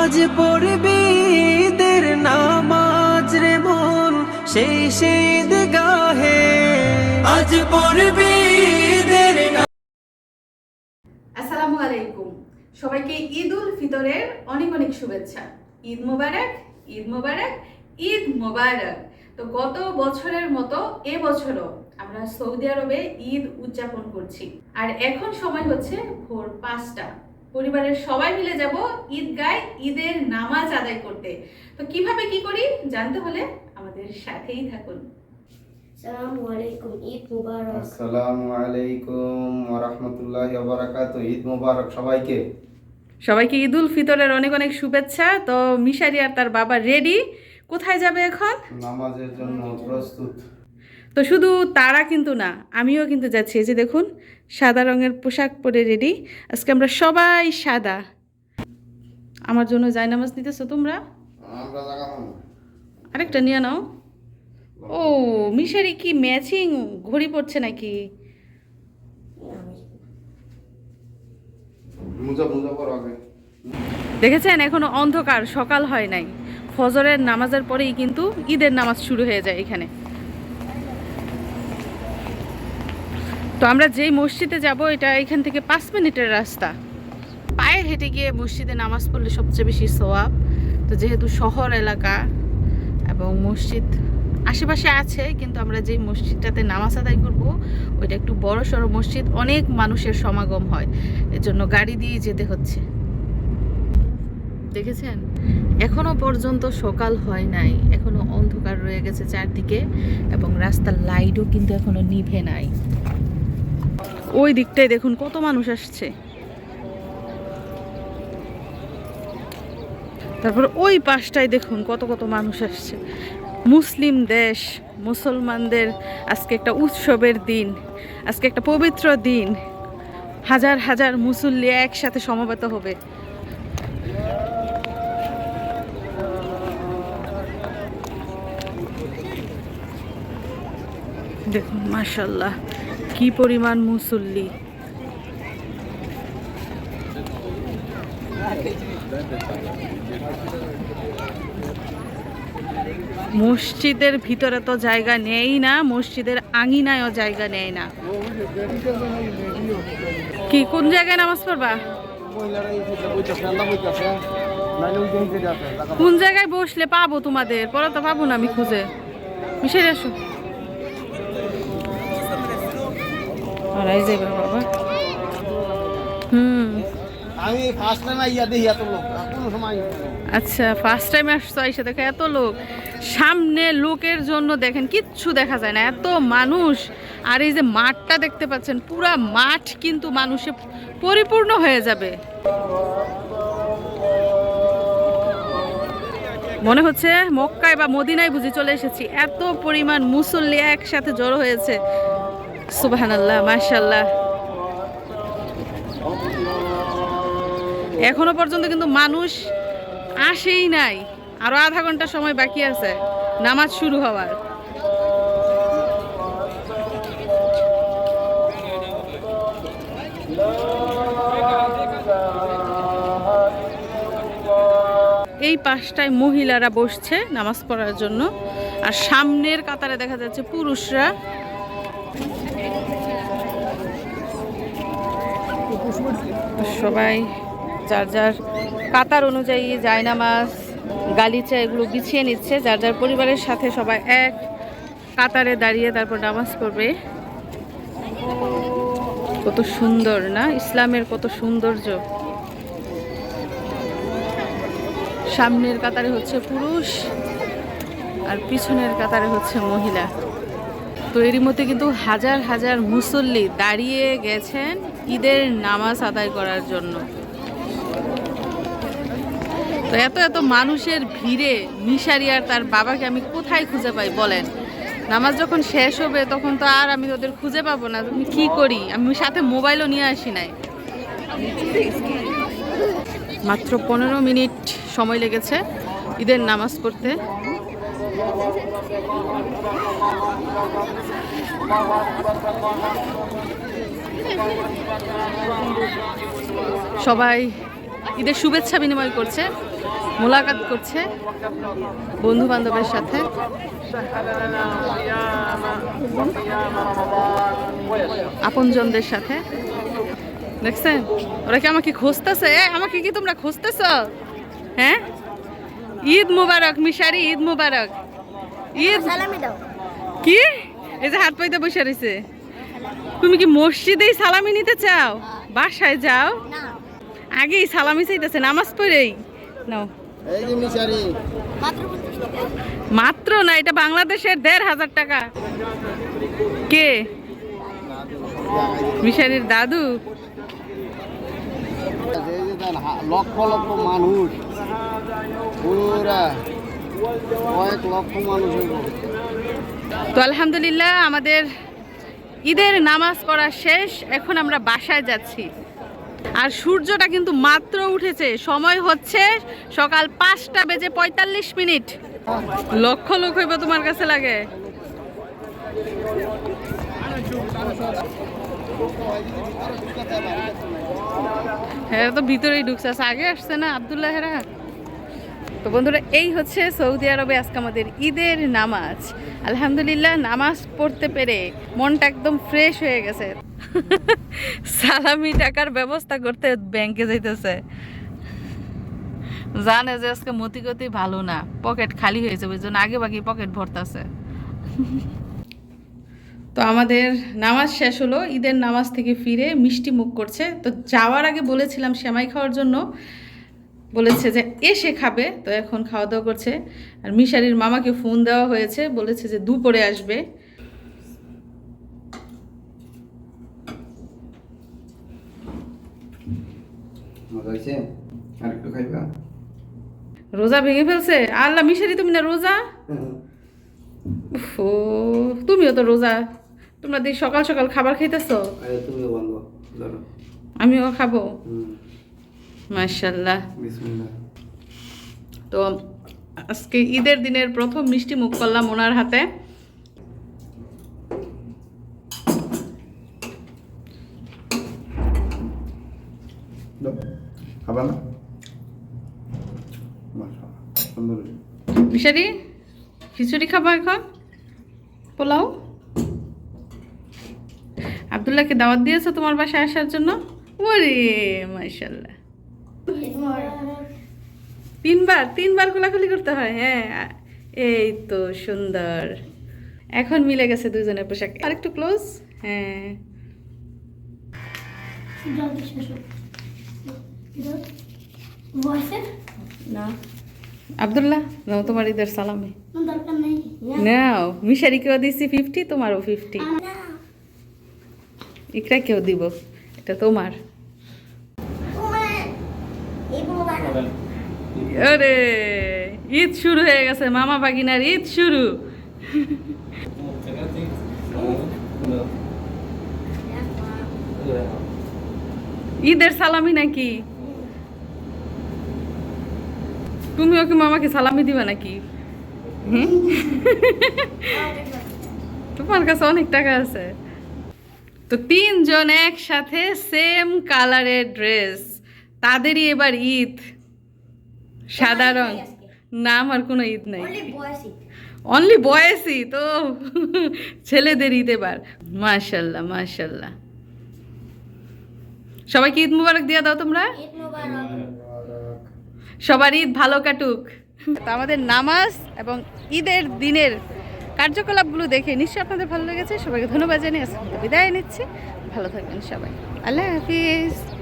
আজ পড়বি ঈদের নামাজ রে মন, সেই শীত গাহে আজ পড়বি ঈদের আসসালামু আলাইকুম। সবাইকে ঈদ উল ফিতরের অনেক অনেক শুভেচ্ছা। ঈদ মোবারক ঈদ মোবারক ঈদ মোবারক। তো গত বছরের মতো এবছরও আমরা সৌদি আরবে ঈদ উদযাপন করছি। আর এখন সময় হচ্ছে ভোর পাঁচটা। পরিবারের সবাই মিলে যাব ঈদগায় ঈদের নামাজ আদায় করতে। তো কীভাবে কি করি জানতে হলে আমাদের সাথেই থাকুন। সালামু আলাইকুম ঈদ মুবারক। আসসালামু আলাইকুম ওরহমতুল্লাহ বারাকাত ঈদ মোবারক সবাইকে। সবাইকে ঈদ উল ফিতরের অনেক অনেক শুভেচ্ছা। তো মিশারি আর তার বাবা রেডি কোথায় যাবে এখন? নামাজের জন্য প্রস্তুত। তো শুধু তারা কিন্তু না আমিও কিন্তু যাচ্ছি। এই যে দেখুন সাদা রঙের পোশাক পরে রেডি আজকে আমরা সবাই সাদা। আমার জন্য জায়নামাজ নিতেছো তোমরা? আরেকটা নিয়ে নাও। ও মিশারি কি ম্যাচিং ঘড়ি পড়ছে নাকি? দেখেছেন এখনও অন্ধকার সকাল হয় নাই। ফজরের নামাজের পরেই কিন্তু ঈদের নামাজ শুরু হয়ে যায় এখানে। তো আমরা যেই মসজিদে যাব, এটা এখান থেকে পাঁচ মিনিটের রাস্তা। পায়ে হেঁটে গিয়ে মসজিদে নামাজ পড়লে সবচেয়ে বেশি সোয়াব তো যেহেতু শহর এলাকা এবং মসজিদ আশেপাশে আছে, কিন্তু আমরা যেই মসজিদটাতে নামাজ আদায় করব, ওইটা একটু বড় সড়ো মসজিদ, অনেক মানুষের সমাগম হয়। এর জন্য গাড়ি দিয়ে যেতে হচ্ছে। দেখেছেন? এখনও পর্যন্ত সকাল হয় নাই। এখনও অন্ধকার রয়ে গেছে চারদিকে এবং রাস্তার লাইটও কিন্তু এখনও নিভে নাই। ওই দিকটায় দেখুন, কত মানুষ আসছে। তারপর ওই পাশটায় দেখুন, কত কত মানুষ আসছে। মুসলিম দেশ, মুসলমানদের আজকে একটা উৎসবের দিন, আজকে একটা পবিত্র দিন। হাজার হাজার মুসল্লি একসাথে সমবেত হবে। দেখুন মাশাল্লাহ কি পরিমাণ মুসল্লি? মসজিদের ভিতরে তো জায়গা নেই না, মসজিদের আঙিনায়ও জায়গা নেই না। কি, কোন জায়গায় নামাজ পড়বা? কোন জায়গায় বসলে পাবো তোমাদের? পরে তো পাবো না আমি খুঁজে। মিশে আসো আর এই বাবা। হুম। আমি ফার্স্ট টাইম আইয়া দেখি এত লোক কোনো সময় আচ্ছা ফার্স্ট টাইম আসছো এসে দেখে এত লোক। সামনে লোকের জন্য দেখেন কিচ্ছু দেখা যায় না। এত মানুষ। আর এই যে মাঠটা দেখতে পাচ্ছেন পুরা মাঠ কিন্তু মানুষে পরিপূর্ণ হয়ে যাবে। মনে হচ্ছে মক্কায় বা মদিনায় বুঝি চলে এসেছি। এত পরিমাণ মুসল্লি একসাথে জড়ো হয়েছে। সুবাহান মাশাল্লাহ এখনও পর্যন্ত কিন্তু মানুষ আসেই নাই। আরও আধা ঘণ্টা সময় বাকি আছে, নামাজ শুরু হওয়ার। এই পাশটায় মহিলারা বসছে নামাজ পড়ার জন্য। আর সামনের কাতারে দেখা যাচ্ছে পুরুষরা সবাই যার যার কাতার অনুযায়ী জায়নামাজ, গালিচা এগুলো বিছিয়ে নিচ্ছে, যার যার পরিবারের সাথে সবাই এক, কাতারে দাঁড়িয়ে তারপর নামাজ পড়বে। কত সুন্দর না? ইসলামের কত সৌন্দর্য। সামনের কাতারে হচ্ছে পুরুষ আর পিছনের কাতারে হচ্ছে মহিলা। তো এরই মধ্যে কিন্তু হাজার হাজার মুসল্লি দাঁড়িয়ে গেছেন। ঈদের নামাজ আদায় করার জন্য। তো এত এত মানুষের ভিড়ে মিশারি আর তার বাবাকে আমি কোথায় খুঁজে পাই বলেন? নামাজ যখন শেষ হবে তখন তো আর আমি ওদের খুঁজে পাবো না। তুমি কি করি? আমি সাথে মোবাইলও নিয়ে আসি নাই। মাত্র পনেরো মিনিট সময় লেগেছে ঈদের নামাজ পড়তে। সবাই ঈদের শুভেচ্ছা বিনিময় করছে মোলাকাত করছে বন্ধু বান্ধবের সাথে। আপনজনদের সাথে। দেখছেন? ওরা কি আমাকে খুঁজতেছে? এ, আমাকে কি তোমরা খুঁজতেছ? হ্যাঁ? ঈদ মুবারক মিশারি ঈদ মুবারক। ঈদ কি? এই যে হাত পাইতে বসে রয়েছে তুমি কি মসজিদেই সালামি নিতে চাও? বাসায় যাও। আগেই সালামি চাইতেছে নামাজ পড়েই। নাও। মাত্র না এটা বাংলাদেশের দেড় হাজার টাকা। কে? মিশারির দাদু? লক্ষ লক্ষ মানুষ। কয়েক লক্ষ মানুষ তো আলহামদুলিল্লাহ আমাদের ঈদের নামাজ পড়া শেষ এখন আমরা বাসায় যাচ্ছি। আর সূর্যটা কিন্তু মাত্র উঠেছে সময় হচ্ছে সকাল পাঁচটা বেজে পঁয়তাল্লিশ মিনিট। লক্ষ লোক হইব তোমার কাছে লাগে। হ্যাঁ তো ভিতরেই ঢুকছে আচ্ছা, আগে আসছে না আবদুল্লাহ হেরা তো বন্ধুরা এই হচ্ছে সৌদি আরবে আজকে আমাদের ঈদের নামাজ। আলহামদুলিল্লাহ নামাজ পড়তে পেরে মনটা একদম ফ্রেশ হয়ে গেছে। সালামি টাকার ব্যবস্থা করতে ব্যাংকে যাইতেছে। জানে যে আজকে মতিগতি ভালো না পকেট খালি হয়েছে ওই জন্য আগে বাকি পকেট ভরতাছে। তো আমাদের নামাজ শেষ হলো ঈদের নামাজ থেকে ফিরে মিষ্টি মুখ করছে। তো যাওয়ার আগে বলেছিলাম সেমাই খাওয়ার জন্য। বলেছে যে এসে খাবে। তো এখন খাওয়া দাওয়া করছে। আর মিশারির মামাকে ফোন দেওয়া হয়েছে বলেছে যে দুপুরে আসবে। রোজা ভেঙে ফেলছে? আল্লাহ মিশারি তুমি না রোজা? ও তুমিও তো রোজা। তোমরা দেখি সকাল সকাল খাবার খাইতেছো? আমিও খাব? মার্শাল্লাহ তো আজকে ঈদের দিনের প্রথম মিষ্টি মুখ করলাম ওনার হাতে। মিশারি খিচুড়ি খাব এখন? পোলাও? আবদুল্লাহকে দাওয়াত দিয়েছ তোমার বাসায় আসার জন্য? ওরে মাশাল্লাহ তিনবার। তিনবার খোলাখুলি করতে হয় হ্যাঁ। এই তো সুন্দর। এখন মিলে গেছে দুজনের পোশাক। আরেকটু ক্লোজ হ্যাঁ। না। আবদুল্লাহ নাও তোমার ঈদের সালামি। দরকার নেই। নাও মিশারিকেও দিছি ফিফটি তোমারও ফিফটি ইকরা কেউ দিব এটা তোমার এই মোবাইল আরে ঈদ শুরু হয়ে গেছে, মামা বাগিনার ঈদ শুরু। ঈদের সালামি নাকি? তুমিও কি মামাকে সালামি দিবা নাকি? তোমার কাছে অনেক টাকা আছে। তো তিনজন একসাথে সেম কালারের ড্রেস তাদেরই এবার ঈদ। সাদা রং। না আমার কোনো ঈদ নাই। বয়সী অনলি বয়সই তো ছেলেদের ঈদ এবার। মাশাল্লাহ মাশাল্লাহ। সবাইকে ঈদ মুবারক দিয়ে দাও তোমরা? সবার ঈদ ভালো কাটুক। তো আমাদের নামাজ এবং ঈদের দিনের কার্যকলাপগুলো দেখে নিশ্চয়ই আপনাদের ভালো লেগেছে। সবাইকে ধন্যবাদ জানিয়ে বিদায় নিচ্ছি। ভালো থাকবেন সবাই। আল্লাহ হাফিজ।